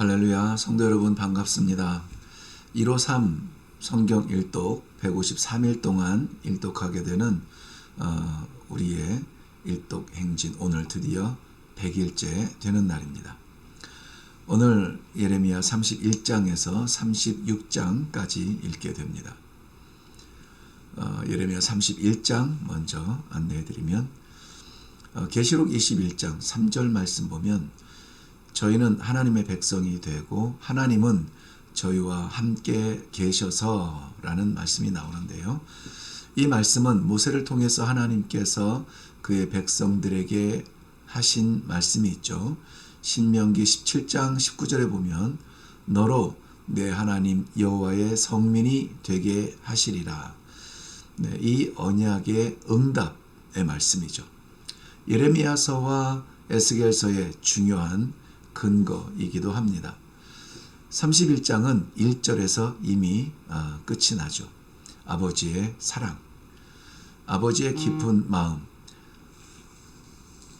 할렐루야 성도 여러분 반갑습니다. 153 성경 일독 153일 동안 일독하게 되는 어, 우리의 일독 행진 오늘 드디어 100일째 되는 날입니다. 오늘 예레미야 31장에서 36장까지 읽게 됩니다. 어, 예레미야 31장 먼저 안내해 드리면 어, 계시록 21장 3절 말씀 보면 저희는 하나님의 백성이 되고 하나님은 저희와 함께 계셔서 라는 말씀이 나오는데요. 이 말씀은 모세를 통해서 하나님께서 그의 백성들에게 하신 말씀이 있죠. 신명기 17장 19절에 보면 너로 내 하나님 여호와의 성민이 되게 하시리라. 네, 이 언약의 응답의 말씀이죠. 예레미야서와 에스겔서의 중요한 근거이기도 합니다. 31장은 1절에서 이미 아, 끝이 나죠. 아버지의 사랑, 아버지의 깊은 마음.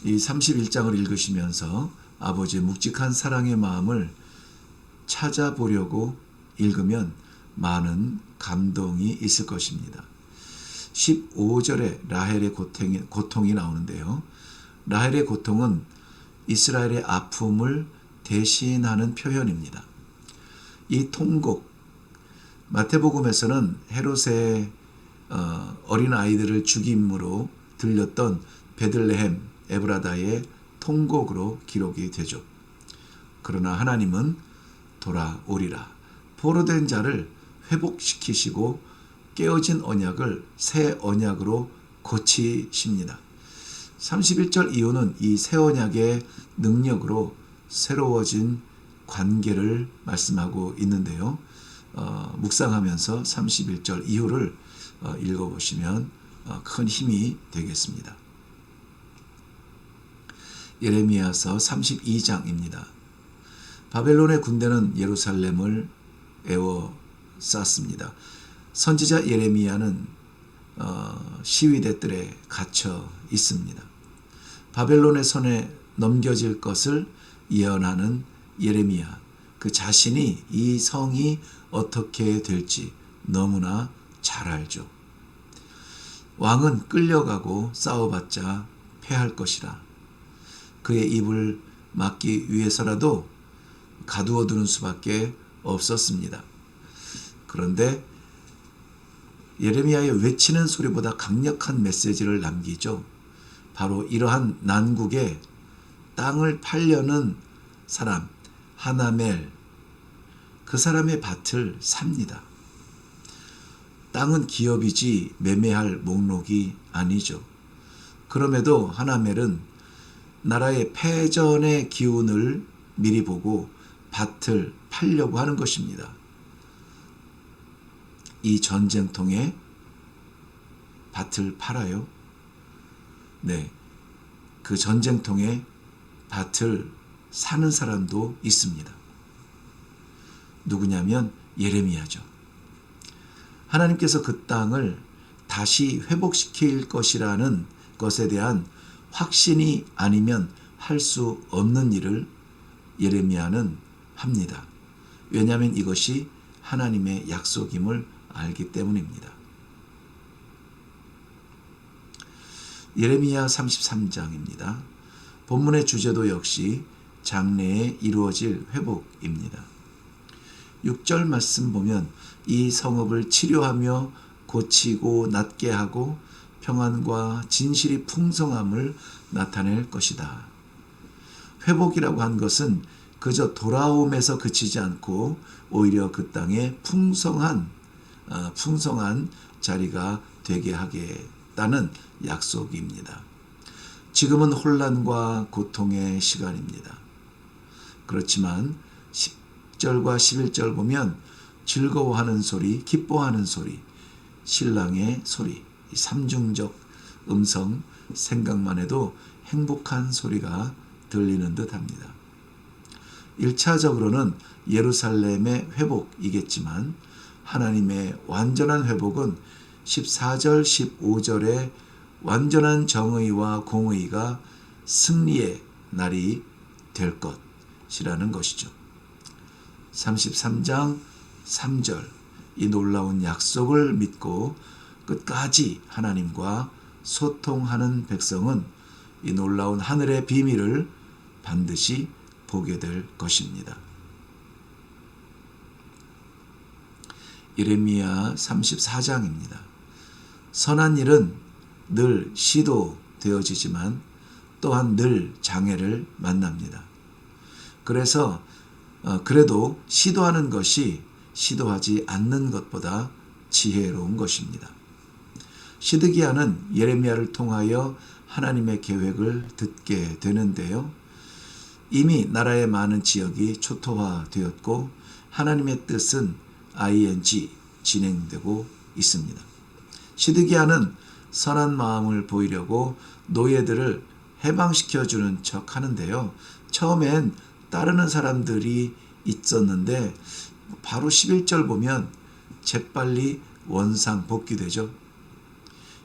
이 31장을 읽으시면서 아버지의 묵직한 사랑의 마음을 찾아보려고 읽으면 많은 감동이 있을 것입니다. 15절에 라헬의 고통이, 고통이 나오는데요. 라헬의 고통은 이스라엘의 아픔을 대신하는 표현입니다. 이 통곡 마태복음에서는 헤롯의 어, 어린 아이들을 죽임으로 들렸던 베들레헴 에브라다의 통곡으로 기록이 되죠. 그러나 하나님은 돌아오리라. 포로된 자를 회복시키시고 깨어진 언약을 새 언약으로 고치십니다. 31절 이후는 이 새 언약의 능력으로 새로워진 관계를 말씀하고 있는데요. 어, 묵상하면서 31절 이후를 어, 읽어보시면 어, 큰 힘이 되겠습니다. 예레미야서 32장입니다. 바벨론의 군대는 예루살렘을 에워쌌습니다. 선지자 예레미야는 어, 시위대들에 갇혀 있습니다. 바벨론의 손에 넘겨질 것을 예언하는 예레미야 그 자신이 이 성이 어떻게 될지 너무나 잘 알죠. 왕은 끌려가고 싸워봤자 패할 것이라 그의 입을 막기 위해서라도 가두어 두는 수밖에 없었습니다. 그런데 예레미야의 외치는 소리보다 강력한 메시지를 남기죠. 바로 이러한 난국에 땅을 팔려는 사람 하나멜 그 사람의 밭을 삽니다. 땅은 기업이지 매매할 목록이 아니죠. 그럼에도 하나멜은 나라의 패전의 기운을 미리 보고 밭을 팔려고 하는 것입니다. 이 전쟁통에 밭을 팔아요. 네. 그 전쟁통에 밭을 사는 사람도 있습니다. 누구냐면 예레미야죠. 하나님께서 그 땅을 다시 회복시킬 것이라는 것에 대한 확신이 아니면 할 수 없는 일을 예레미야는 합니다. 왜냐하면 이것이 하나님의 약속임을 알기 때문입니다. 예레미야 33장입니다. 본문의 주제도 역시 장래에 이루어질 회복입니다. 6절 말씀 보면 이 성읍을 치료하며 고치고 낫게 하고 평안과 진실이 풍성함을 나타낼 것이다. 회복이라고 한 것은 그저 돌아옴에서 그치지 않고 오히려 그 땅에 풍성한 어, 풍성한 자리가 되게 하겠다는 약속입니다. 지금은 혼란과 고통의 시간입니다. 그렇지만 10절과 11절 보면 즐거워하는 소리, 기뻐하는 소리, 신랑의 소리, 삼중적 음성 생각만 해도 행복한 소리가 들리는 듯 합니다. 1차적으로는 예루살렘의 회복이겠지만 하나님의 완전한 회복은 14절, 15절의 완전한 정의와 공의가 승리의 날이 될 것이라는 것이죠. 33장 3절 이 놀라운 약속을 믿고 끝까지 하나님과 소통하는 백성은 이 놀라운 하늘의 비밀을 반드시 보게 될 것입니다. 예레미야 34장입니다. 선한 일은 늘 시도되어지지만 또한 늘 장애를 만납니다. 그래서 어, 그래도 시도하는 것이 시도하지 않는 것보다 지혜로운 것입니다. 시드기야는 예레미야를 통하여 하나님의 계획을 듣게 되는데요. 이미 나라의 많은 지역이 초토화되었고 하나님의 뜻은 ing 진행되고 있습니다. 시드기야는 선한 마음을 보이려고 노예들을 해방시켜 주는 척 하는데요. 처음엔 따르는 사람들이 있었는데 바로 11절 보면 재빨리 원상 복귀되죠.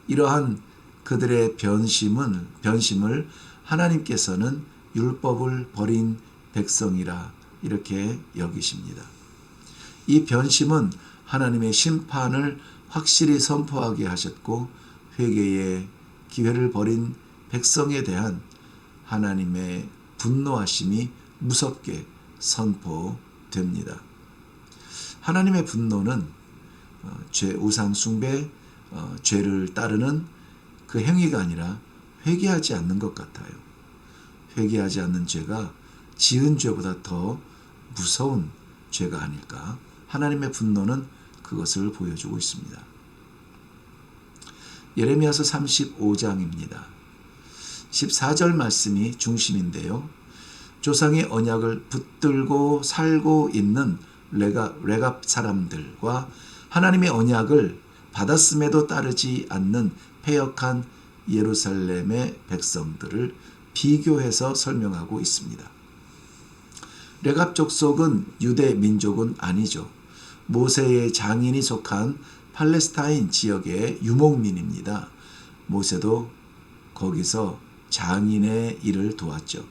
이러한 그들의 변심은 변심을 하나님께서는 율법을 버린 백성이라 이렇게 여기십니다. 이 변심은 하나님의 심판을 확실히 선포하게 하셨고 회개의 기회를 버린 백성에 대한 하나님의 분노하심이 무섭게 선포됩니다. 하나님의 분노는 어, 죄 우상 숭배, 어, 죄를 따르는 그 행위가 아니라 회개하지 않는 것 같아요. 회개하지 않는 죄가 지은 죄보다 더 무서운 죄가 아닐까. 하나님의 분노는 그것을 보여주고 있습니다. 예레미야서 35장입니다. 14절 말씀이 중심인데요. 조상의 언약을 붙들고 살고 있는 레가, 레갑 사람들과 하나님의 언약을 받았음에도 따르지 않는 패역한 예루살렘의 백성들을 비교해서 설명하고 있습니다. 레갑 족속은 유대 민족은 아니죠. 모세의 장인이 속한 팔레스타인 지역의 유목민입니다. 모세도 거기서 장인의 일을 도왔죠.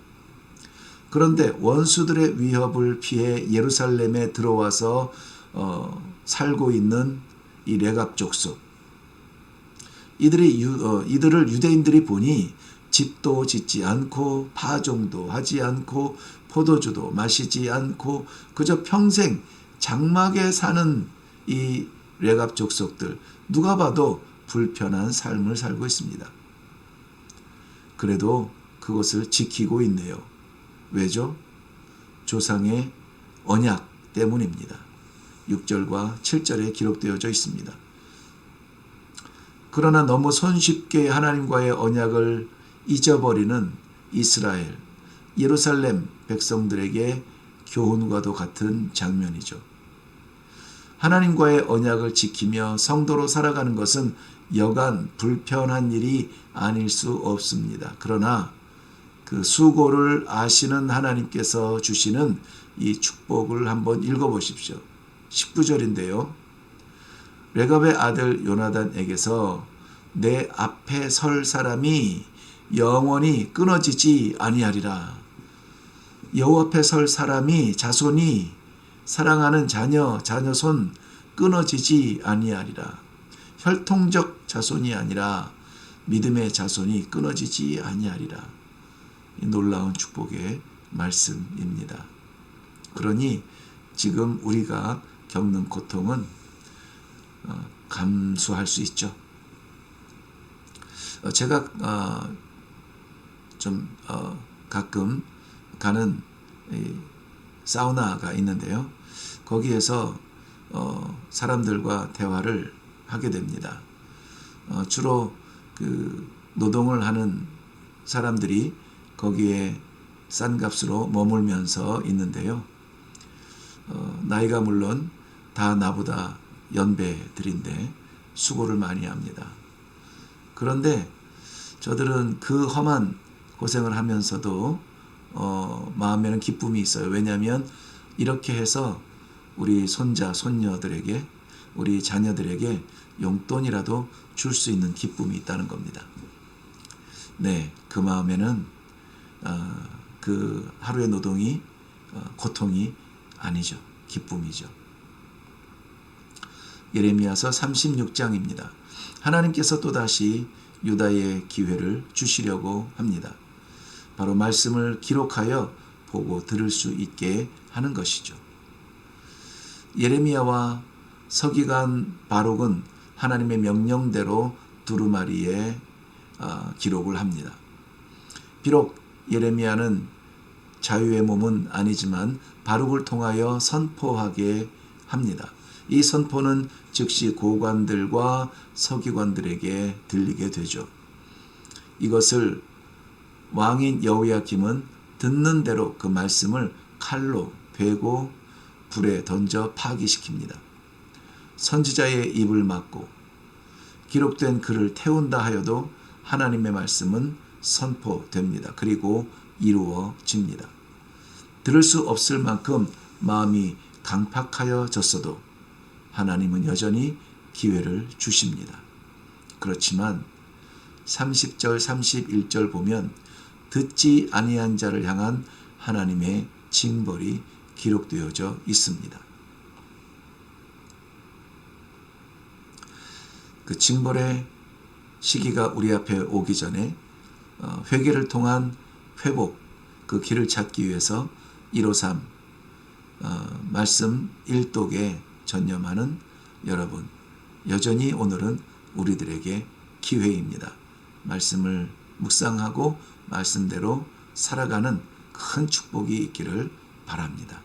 그런데 원수들의 위협을 피해 예루살렘에 들어와서 어, 살고 있는 이 레갑 족속 이들이 유, 어, 이들을 유대인들이 보니 집도 짓지 않고 파종도 하지 않고 포도주도 마시지 않고 그저 평생 장막에 사는 이 레갑 족속들 누가 봐도 불편한 삶을 살고 있습니다. 그래도 그것을 지키고 있네요. 왜죠? 조상의 언약 때문입니다. 6절과 7절에 기록되어져 있습니다. 그러나 너무 손쉽게 하나님과의 언약을 잊어버리는 이스라엘, 예루살렘 백성들에게 교훈과도 같은 장면이죠. 하나님과의 언약을 지키며 성도로 살아가는 것은 여간 불편한 일이 아닐 수 없습니다. 그러나 그 수고를 아시는 하나님께서 주시는 이 축복을 한번 읽어보십시오. 19절인데요. 레갑의 아들 요나단에게서 내 앞에 설 사람이 영원히 끊어지지 아니하리라. 여호 앞에 설 사람이 자손이 사랑하는 자녀 자녀손 끊어지지 아니하리라. 혈통적 자손이 아니라 믿음의 자손이 끊어지지 아니하리라. 놀라운 축복의 말씀입니다. 그러니 지금 우리가 겪는 고통은 어, 감수할 수 있죠. 어, 제가 어, 좀 가끔 가는 사우나가 있는데요. 거기에서 사람들과 대화를 하게 됩니다. 주로 그 노동을 하는 사람들이 거기에 싼 값으로 머물면서 있는데요. 어, 나이가 물론 다 나보다 연배들인데 수고를 많이 합니다. 그런데 저들은 그 험한 고생을 하면서도 어, 마음에는 기쁨이 있어요. 왜냐하면 이렇게 해서 우리 손자, 손녀들에게, 우리 자녀들에게 용돈이라도 줄 수 있는 기쁨이 있다는 겁니다. 네, 그 마음에는 어, 그 하루의 노동이 어, 고통이 아니죠. 기쁨이죠. 예레미야서 36장입니다. 하나님께서 또다시 유다의 기회를 주시려고 합니다. 바로 말씀을 기록하여 보고 들을 수 있게 하는 것이죠. 예레미야와 서기관 바록은 하나님의 명령대로 두루마리에 어, 기록을 합니다. 비록 예레미야는 자유의 몸은 아니지만 바룩을 통하여 선포하게 합니다. 이 선포는 즉시 고관들과 서기관들에게 들리게 되죠. 이것을 왕인 여호야김은 듣는 대로 그 말씀을 칼로 베고 불에 던져 파기시킵니다. 선지자의 입을 막고 기록된 글을 태운다 하여도 하나님의 말씀은 선포됩니다. 그리고 이루어집니다. 들을 수 없을 만큼 마음이 강팍하여졌어도 하나님은 여전히 기회를 주십니다. 그렇지만 30절 31절 보면 듣지 아니한 자를 향한 하나님의 징벌이 기록되어져 있습니다. 그 징벌의 시기가 우리 앞에 오기 전에 어, 회개를 통한 회복 그 길을 찾기 위해서 153 어, 말씀 1독에 전념하는 여러분 여전히 오늘은 우리들에게 기회입니다. 말씀을 묵상하고 말씀대로 살아가는 큰 축복이 있기를 바랍니다.